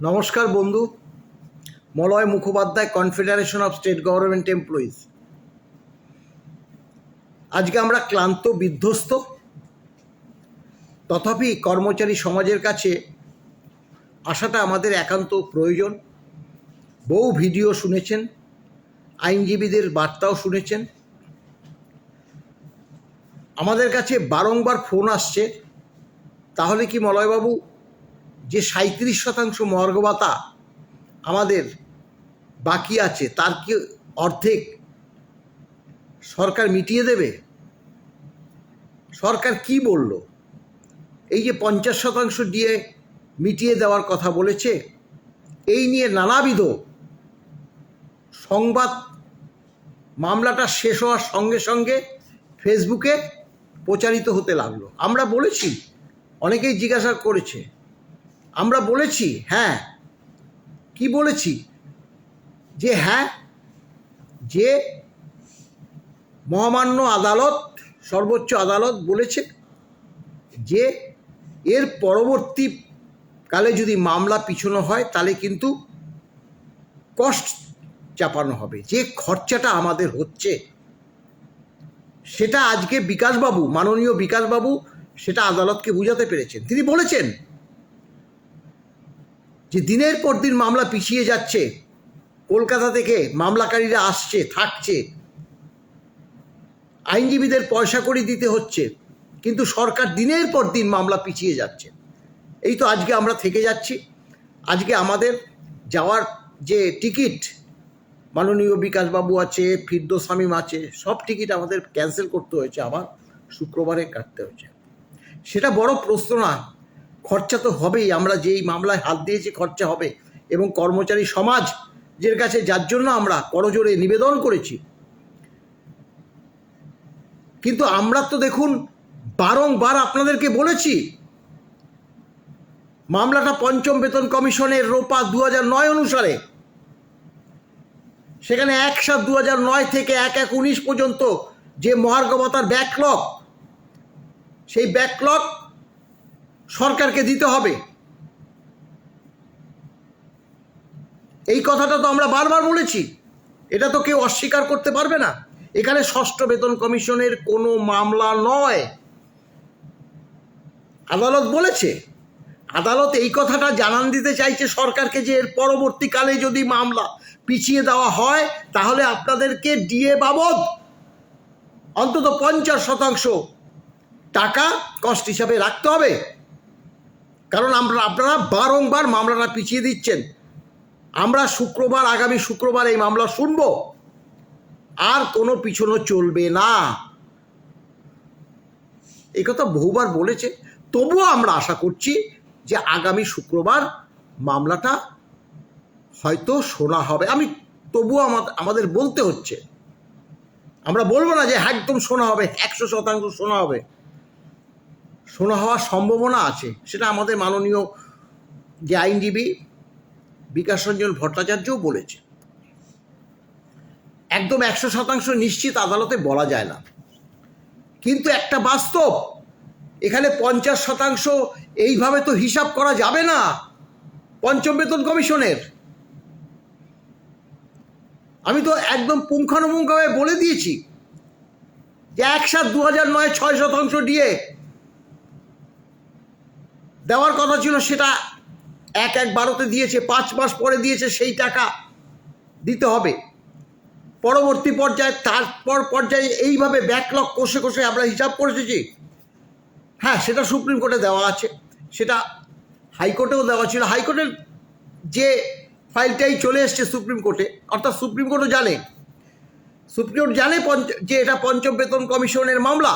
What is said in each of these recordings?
নমস্কার বন্ধু। Malay Mukhopadhyay confederation of state government employees আজকে আমরা ক্লান্ত, বিধ্বস্ত, তথাপি কর্মচারী সমাজের কাছে আসাটা আমাদের একান্ত প্রয়োজন। বহু ভিডিও শুনেছেন, আইনজীবীদের বার্তাও শুনেছেন। আমাদের কাছে বারংবার ফোন আসছে, তাহলে কি মলয়বাবু যে সাঁত্রিশ শতাংশ মর্গবাতা আমাদের বাকি আছে, তার কি অর্ধেক সরকার মিটিয়ে দেবে? সরকার কি বলল? এই যে পঞ্চাশ শতাংশ দিয়ে মিটিয়ে দেওয়ার কথা বলেছে, এই নিয়ে নানাবিধ সংবাদ মামলাটা শেষ হওয়ার সঙ্গে সঙ্গে ফেসবুকে প্রচারিত হতে লাগল। আমরা বলেছি, অনেকেই জিজ্ঞাসা করেছে আমরা বলেছি হ্যাঁ। কি বলেছি? যে হ্যাঁ যে মহামান্য আদালত, সর্বোচ্চ আদালত বলেছে যে, এর পরবর্তী কালে যদি মামলা পিছনো হয়, তাহলে কিন্তু কষ্ট চাপানো হবে। যে খরচাটা আমাদের হচ্ছে, সেটা আজকে বিকাশবাবু, মাননীয় বিকাশবাবু সেটা আদালতকে বুঝাতে পেরেছেন। তিনি বলেছেন যে দিনের পর দিন মামলা পিছিয়ে যাচ্ছে, কলকাতা থেকে মামলাকারীরা আসছে, থাকছে। আইনজীবীদের পয়সা করে দিতে হচ্ছে, কিন্তু সরকার দিনের পর দিন মামলা পিছিয়ে যাচ্ছে। এই তো আজকে আমরা থেকে যাচ্ছি। আজকে আমাদের যাওয়ার যে টিকিট, মাননীয় বিকাশবাবু আছে ফিরদো শামীম আছে, সব টিকিট আমাদের ক্যান্সেল করতে হয়েছে, আবার শুক্রবারে কাটতে হয়েছে। সেটা বড় প্রশ্ন না খরচা তো হবেই, আমরা যেই মামলায় হাত দিয়েছি খরচা হবে। এবং কর্মচারী সমাজ যের কাছে যার জন্য আমরা করজোরে নিবেদন করেছি। কিন্তু আমরা তো দেখুন, বারংবার আপনাদেরকে বলেছি, মামলাটা পঞ্চম বেতন কমিশনের রোপা দু নয় অনুসারে। সেখানে এক সাত দু নয় থেকে এক এক উনিশ পর্যন্ত যে মহার্গবতার ব্যাকলগ সেই ব্যাকলগ সরকারকে দিতে হবে। এই কথাটা তো আমরা বারবার বলেছি। এটা তো কেউ অস্বীকার করতে পারবে না। এখানে ষষ্ঠ বেতন কমিশনের কোনো মামলা নয়। আদালত বলেছে, আদালত এই কথাটা জানান দিতে চাইছে সরকারকে যে এর পরবর্তীকালে যদি মামলা পিছিয়ে দেওয়া হয়, তাহলে আপনাদেরকে ডিএ বাবদ অন্তত পঞ্চাশ শতাংশ টাকা কস্ট হিসাবে রাখতে হবে। কারণ আমরা, আপনারা বারংবার মামলাটা পিছিয়ে দিচ্ছেন। আমরা শুক্রবার, আগামী শুক্রবার এই মামলা শুনব। আর কোনো পিছনো চলবে না। এই কথা বহুবার বলেছে। তবুও আমরা আশা করছি যে আগামী শুক্রবার মামলাটা হয়তো শোনা হবে। আমি, তবুও আমাদের আমাদের বলতে হচ্ছে। আমরা বলব না যে একদম শোনা হবে, একশো শতাংশ শোনা হবে। শোনা হওয়ার সম্ভাবনা আছে, সেটা আমাদের মাননীয় যে আইনজীবী বিকাশ রঞ্জন ভট্টাচার্যও বলেছে একদম একশো শতাংশ নিশ্চিত আদালতে বলা যায় না। কিন্তু একটা বাস্তব, এখানে পঞ্চাশ শতাংশ এইভাবে তো হিসাব করা যাবে না, পঞ্চম বেতন কমিশনের। আমি তো একদম পুঙ্খানুপুঙ্খভাবে বলে দিয়েছি যে এক সাত দু হাজার নয় ছয় শতাংশ দিয়ে দেওয়ার কথা ছিল, সেটা এক এক বারোতে দিয়েছে, পাঁচ মাস পরে দিয়েছে, সেই টাকা দিতে হবে। পরবর্তী পর্যায়ে, তারপর পর্যায়ে এইভাবে ব্যাকলগ কষে কষে আমরা হিসাব করে এসেছি হ্যাঁ সেটা সুপ্রিম কোর্টে দেওয়া আছে, সেটা হাইকোর্টেও দেওয়া ছিল। হাইকোর্টের যে ফাইলটাই চলে এসছে সুপ্রিম কোর্টে, অর্থাৎ সুপ্রিম কোর্টও জানে, সুপ্রিম কোর্ট জানে যে এটা পঞ্চম বেতন কমিশনের মামলা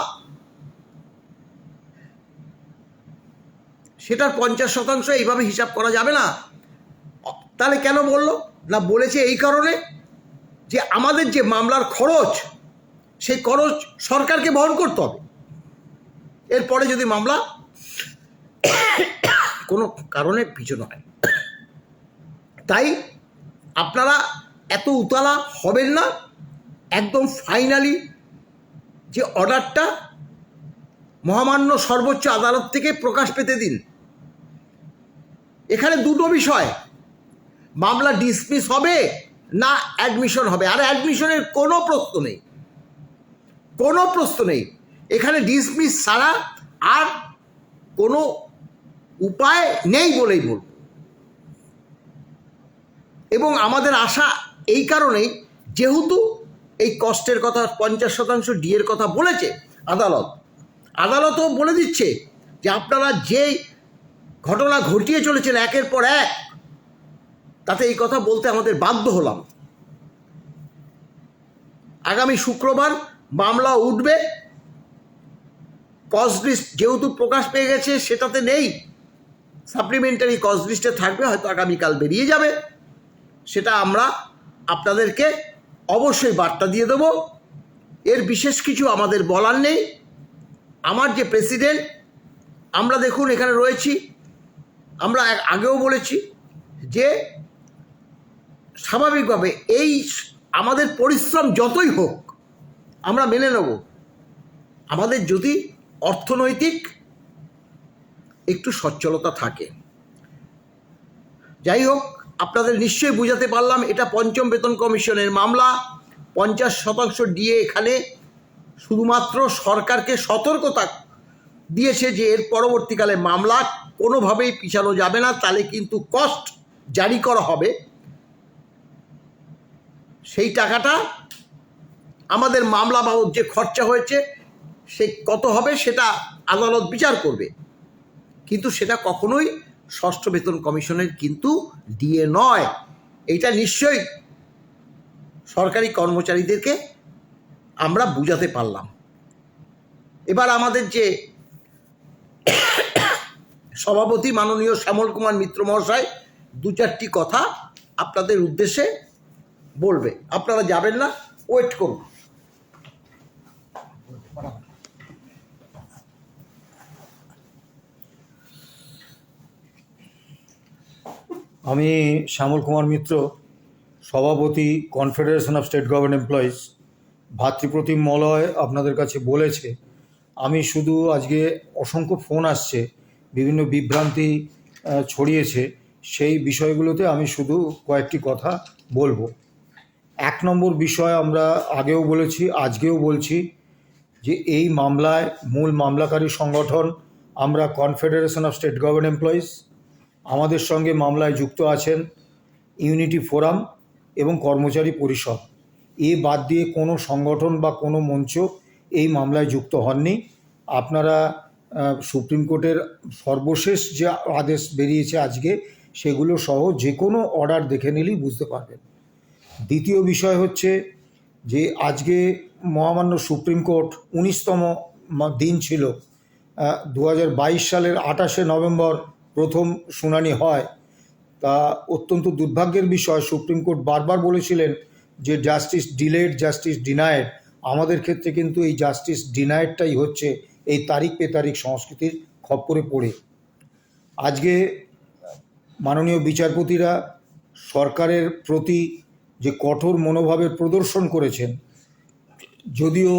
সেটার পঞ্চাশ শতাংশ এইভাবে হিসাব করা যাবে না। তাহলে কেন বলল? না, বলেছে এই কারণে যে আমাদের যে মামলার খরচ, সেই খরচ সরকারকে বহন করতে হবে। এরপরে যদি মামলা কোনো কারণে পিছনো হয়। তাই আপনারা এত উতলা হবেন না, একদম ফাইনালি যে অর্ডারটা মহামান্য সর্বোচ্চ আদালত থেকে প্রকাশ পেতে দিন। এখানে দুটো বিষয়। মামলা ডিসমিস হবে না অ্যাডমিশন হবে? আর অ্যাডমিশনের কোনো প্রশ্ন নেই। কোনো প্রশ্ন নেই। এখানে ডিসমিস ছাড়া আর কোনো উপায় নেই বলেই বলব। এবং আমাদের আশা এই কারণেই, যেহেতু এই কষ্টের কথা পঞ্চাশ শতাংশ ডিএর কথা বলেছে আদালত। আদালতও বলে দিচ্ছে যে আপনারা যে ঘটনা ঘটিয়ে চলেছেন একের পর এক। তাতে এই কথা বলতে আমাদের বাধ্য হলাম। আগামী শুক্রবার মামলা উঠবে। কজ লিস্ট যেহেতু প্রকাশ পেয়ে গেছে, সেটাতে নেই। সাপ্লিমেন্টারি কজ লিস্টে থাকবে, হয়তো আগামীকাল বেরিয়ে যাবে। সেটা আমরা আপনাদেরকে অবশ্যই বার্তা দিয়ে দেবো। এর বিশেষ কিছু আমাদের বলার নেই। আমার যে প্রেসিডেন্ট আমরা দেখুন এখানে রয়েছি। আমরা আগেও বলেছি যে স্বাভাবিকভাবে এই আমাদের পরিশ্রম যতই হোক, আমরা মেনে নেব। আমাদের যদি অর্থনৈতিক একটু সচ্ছলতা থাকে। যাই হোক, আপনাদের নিশ্চয়ই বুঝাতে পারলাম, এটা পঞ্চম বেতন কমিশনের মামলা। পঞ্চাশ শতাংশ দিয়ে এখানে শুধুমাত্র সরকারকে সতর্কতা দিয়েছে যে এর পরবর্তীকালে মামলা কোনোভাবেই পিছানো যাবে না, তাহলে কিন্তু কস্ট জারি করা হবে। সেই টাকাটা আমাদের মামলা বাবদ যে খরচা হয়েছে, সে কত হবে সেটা আদালত বিচার করবে। কিন্তু সেটা কখনোই ষষ্ঠ বেতন কমিশনের কিন্তু দিয়ে নয়। এটা নিশ্চয়ই সরকারি কর্মচারীদেরকে আমরা বুঝাতে পারলাম। এবার আমাদের যে সভাপতি মাননীয় শ্যামল কুমার মিত্র মহাশয় দু চারটি কথা আপনাদের উদ্দেশ্যে বলবে। আপনারা যাবেন না ওয়েট করুন। আমি শ্যামল কুমার মিত্র, সভাপতি confederation of state government employees ভাতৃপ্রতিম Malay আপনাদের কাছে বলেছে। আমি শুধু আজকে অসংখ্য ফোন আসছে। বিভিন্ন বিভ্রান্তি ছড়িয়েছে, সেই বিষয়গুলোতে আমি শুধু কয়েকটি কথা বলব। এক নম্বর বিষয় আমরা আগেও বলেছি, আজকেও বলছি যে এই মামলায় মূল মামলাকারী সংগঠন আমরা confederation of state government employees আমাদের সঙ্গে মামলায় যুক্ত আছেন ইউনিটি ফোরাম এবং কর্মচারী পরিষদ। এ বাদ দিয়ে কোনো সংগঠন বা কোনো মঞ্চ এই মামলায় যুক্ত হননি। আপনারা সুপ্রিম কোর্টের সর্বশেষ যে আদেশ বেরিয়েছে আজকে, সেগুলো সহ যে কোনো অর্ডার দেখে নিলেই বুঝতে পারবেন। দ্বিতীয় বিষয় হচ্ছে যে আজকে মহামান্য সুপ্রিম কোর্ট উনিশতম দিন ছিল দু হাজার বাইশ সালের আঠাশে নভেম্বর প্রথম শুনানি হয়। তা অত্যন্ত দুর্ভাগ্যের বিষয়, সুপ্রিম কোর্ট বারবার বলেছিলেন যে জাস্টিস ডিলেড জাস্টিস ডিনায়েড আমাদের ক্ষেত্রে কিন্তু এই জাস্টিস ডিনায়েডটাই হচ্ছে। এই তারিখ পে তারিখ সংস্কৃতির খপ্পরে পড়ে। আজকে মাননীয় বিচারপতিরা সরকারের প্রতি যে কঠোর মনোভাবের প্রদর্শন করেছেন, যদিও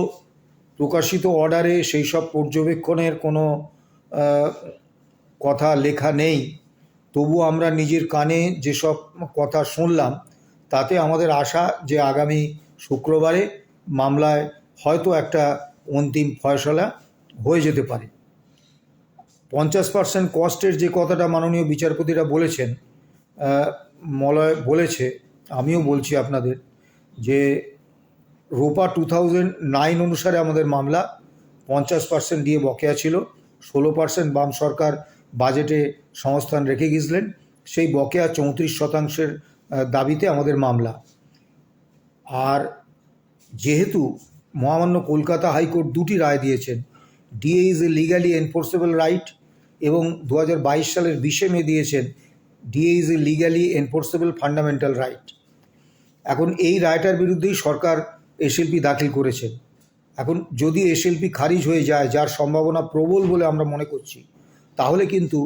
প্রকাশিত অর্ডারে সেই সব পর্যবেক্ষণের কোনো কথা লেখা নেই, তবু আমরা নিজের কানে যেসব কথা শুনলাম, তাতে আমাদের আশা যে আগামী শুক্রবারে মামলায় হয়তো একটা অন্তিম ফয়সলা হয়ে যেতে পারে। পঞ্চাশ পার্সেন্ট কস্টের যে কথাটা মাননীয় বিচারপতিরা বলেছেন মলয় বলেছে, আমিও বলছি আপনাদের যে রোপা টু থাউজেন্ড নাইন অনুসারে আমাদের মামলা পঞ্চাশ পার্সেন্ট দিয়ে বকেয়া ছিল, ষোলো পার্সেন্ট বাম সরকার বাজেটে সংস্থান রেখে গিয়েছিলেন, সেই বকেয়া চৌত্রিশ শতাংশের দাবিতে আমাদের মামলা। আর যেহেতু মহামান্য কলকাতা হাইকোর্ট দুটি রায় দিয়েছেন DA is a legally enforceable right এবং দু হাজার বাইশ সালের বিশে মে দিয়েছেন DA is a legally enforceable fundamental right এখন এই রায়টার বিরুদ্ধেই সরকার এসএলপি দাখিল করেছেন। এখন যদি এসএলপি খারিজ হয়ে যায়, যার সম্ভাবনা প্রবল বলে আমরা মনে করছি, তাহলে কিন্তু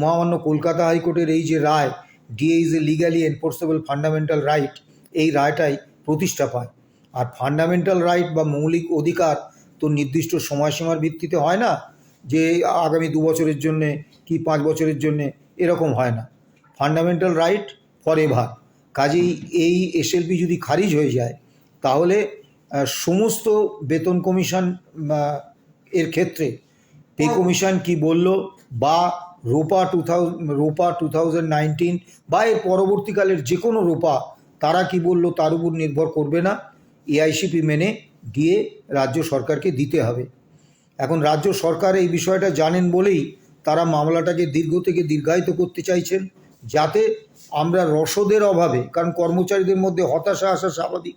মহামান্য কলকাতা হাইকোর্টের এই যে রায় DA is a legally enforceable fundamental right এই রায়টাই প্রতিষ্ঠা পায়। আর ফান্ডামেন্টাল রাইট বা মৌলিক অধিকার তো নির্দিষ্ট সময়সীমার ভিত্তিতে হয় না যে আগামী দু বছরের জন্যে কি পাঁচ বছরের জন্যে এরকম হয় না। ফান্ডামেন্টাল রাইট ফর এভার কাজেই এই এসএলপি যদি খারিজ হয়ে যায়, তাহলে সমস্ত বেতন কমিশন এর ক্ষেত্রে পে কমিশন কি বলল, বা রোপা টু রোপা টু বা এর পরবর্তীকালের যে কোনো রোপা, তারা কি বলল, তার উপর নির্ভর করবে না। এআইসিপি মেনে দিয়ে রাজ্য সরকারকে দিতে হবে। এখন রাজ্য সরকার এই বিষয়টা জানেন বলেই তারা মামলাটাকে দীর্ঘ থেকে দীর্ঘায়িত করতে চাইছেন, যাতে আমরা রসদের অভাবে, কারণ কর্মচারীদের মধ্যে হতাশা আসা স্বাভাবিক।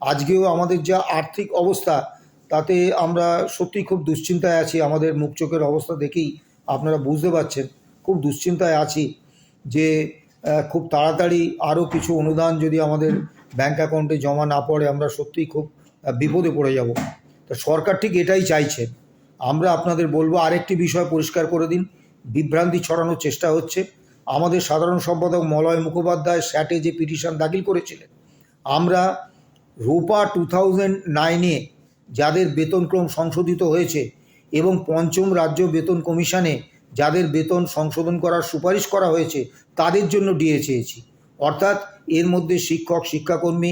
আজকেও আমাদের যা আর্থিক অবস্থা, তাতে আমরা সত্যি খুব দুশ্চিন্তায় আছি। আমাদের মুখ চোখের অবস্থা দেখেই আপনারা বুঝতে পারছেন, খুব দুশ্চিন্তায় আছি যে খুব তাড়াতাড়ি আরও কিছু অনুদান যদি আমাদের ব্যাংক অ্যাকাউন্টে জমা না পড়ে, আমরা সত্যিই খুব বিপদে পড়ে যাব। তা সরকার ঠিক এটাই চাইছেন আমরা আপনাদের বলব আরেকটি বিষয় পরিষ্কার করে দিন। বিভ্রান্তি ছড়ানোর চেষ্টা হচ্ছে। আমাদের সাধারণ সম্পাদক মলয় মুখোপাধ্যায় স্যাটে যে পিটিশন দাখিল করেছিলেন, আমরা রোপা টু থাউজেন্ড নাইনে যাদের বেতনক্রম সংশোধিত হয়েছে এবং পঞ্চম রাজ্য বেতন কমিশনে যাদের বেতন সংশোধন করার সুপারিশ করা হয়েছে, তাদের জন্য ডিএ চেয়েছি। অর্থাৎ এর মধ্যে শিক্ষক, শিক্ষাকর্মী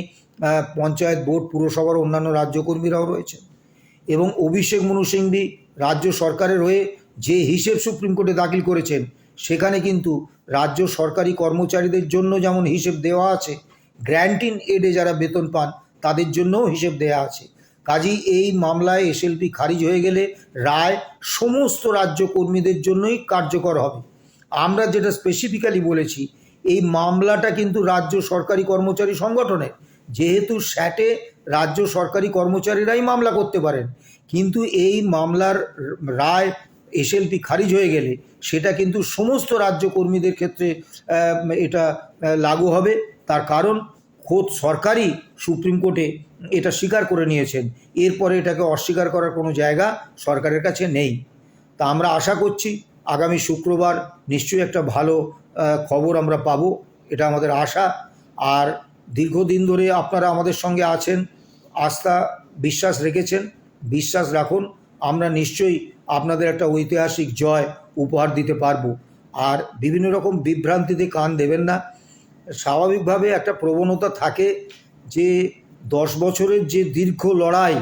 পঞ্চায়েত বোর্ড, পুরসভার অন্যান্য রাজ্যকর্মীরাও রয়েছেন। এবং অভিষেক মনু সিংভি রাজ্য সরকারের হয়ে যে হিসেব সুপ্রিম কোর্টে দাখিল করেছেন, সেখানে কিন্তু রাজ্য সরকারি কর্মচারীদের জন্য যেমন হিসেব দেওয়া আছে, গ্র্যান্টিন এডে যারা বেতন পান, তাদের জন্যও হিসেব দেওয়া আছে। কাজেই এই মামলায় এসএলপি খারিজ হয়ে গেলে রায় সমস্ত রাজ্য কর্মীদের জন্যই কার্যকর হবে। আমরা যেটা স্পেসিফিক্যালি বলেছি, এই মামলাটা কিন্তু রাজ্য সরকারি কর্মচারী সংগঠনের যেহেতু স্যাটে রাজ্য সরকারি কর্মচারীরাই মামলা করতে পারেন, কিন্তু এই মামলার রায় এসএলপি খারিজ হয়ে গেলে সেটা কিন্তু সমস্ত রাজ্য কর্মীদের ক্ষেত্রে এটা লাগু হবে। তার কারণ খোদ সরকারই সুপ্রিম কোর্টে এটা স্বীকার করে নিয়েছেন। এরপরে এটাকে অস্বীকার করার কোনো জায়গা সরকারের কাছে নেই। তা আমরা আশা করছি আগামী শুক্রবার নিশ্চয়ই একটা ভালো খবর আমরা পাবো, এটা আমাদের আশা। আর দীর্ঘদিন ধরে আপনারা আমাদের সঙ্গে আছেন, আস্থা, বিশ্বাস রেখেছেন, বিশ্বাস রাখুন, আমরা নিশ্চয়ই আপনাদের একটা ঐতিহাসিক জয় উপহার দিতে পারব। আর বিভিন্ন রকম বিভ্রান্তিতে কান দেবেন না। স্বাভাবিকভাবে একটা প্রবণতা থাকে যে দশ বছরের যে দীর্ঘ লড়াই,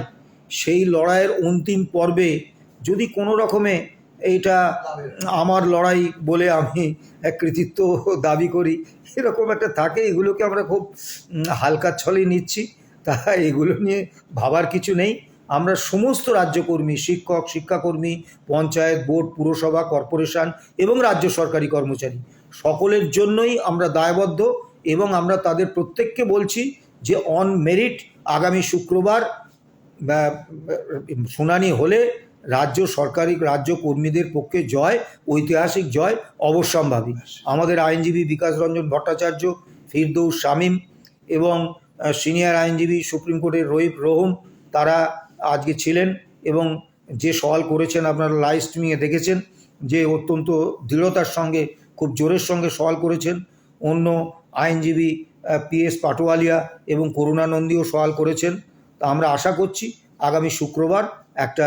সেই লড়াইয়ের অন্তিম পর্বে যদি কোনো রকমে এইটা আমার লড়াই বলে আমি এক কৃতিত্ব দাবি করি। এরকম একটা থাকে, এগুলোকে আমরা খুব হালকা ছলে নিচ্ছি। তা এগুলো নিয়ে ভাবার কিছু নেই। আমরা সমস্ত রাজ্যকর্মী, শিক্ষক, শিক্ষাকর্মী, পঞ্চায়েত, বোর্ড, পুরসভা, কর্পোরেশন এবং রাজ্য সরকারি কর্মচারী, সকলের জন্যই আমরা দায়বদ্ধ এবং আমরা তাদের প্রত্যেককে বলছি যে অন মেরিট আগামী শুক্রবার শুনানি হলে রাজ্য সরকারি রাজ্য কর্মীদের পক্ষে জয়, ঐতিহাসিক জয়, অবশ্যম্ভাবী। আমাদের আইনজীবী বিকাশ রঞ্জন ভট্টাচার্য, ফিরদৌস শামীম এবং সিনিয়র আইনজীবী সুপ্রিম কোর্টের রহিব রহম, তারা আজকে ছিলেন এবং যে সওয়াল করেছেন আপনারা লাইভ স্ট্রিমিংয়ে দেখেছেন, যে অত্যন্ত দৃঢ়তার সঙ্গে, খুব জোরের সঙ্গে সওয়াল করেছেন। অন্য আইনজীবী পি এস পাটোয়ালিয়া এবং করুণানন্দীও সওয়াল করেছেন। তা আমরা আশা করছি আগামী শুক্রবার একটা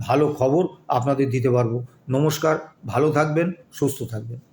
ভালো খবর আপনাদের দিতে পারব। নমস্কার ভালো থাকবেন সুস্থ থাকবেন।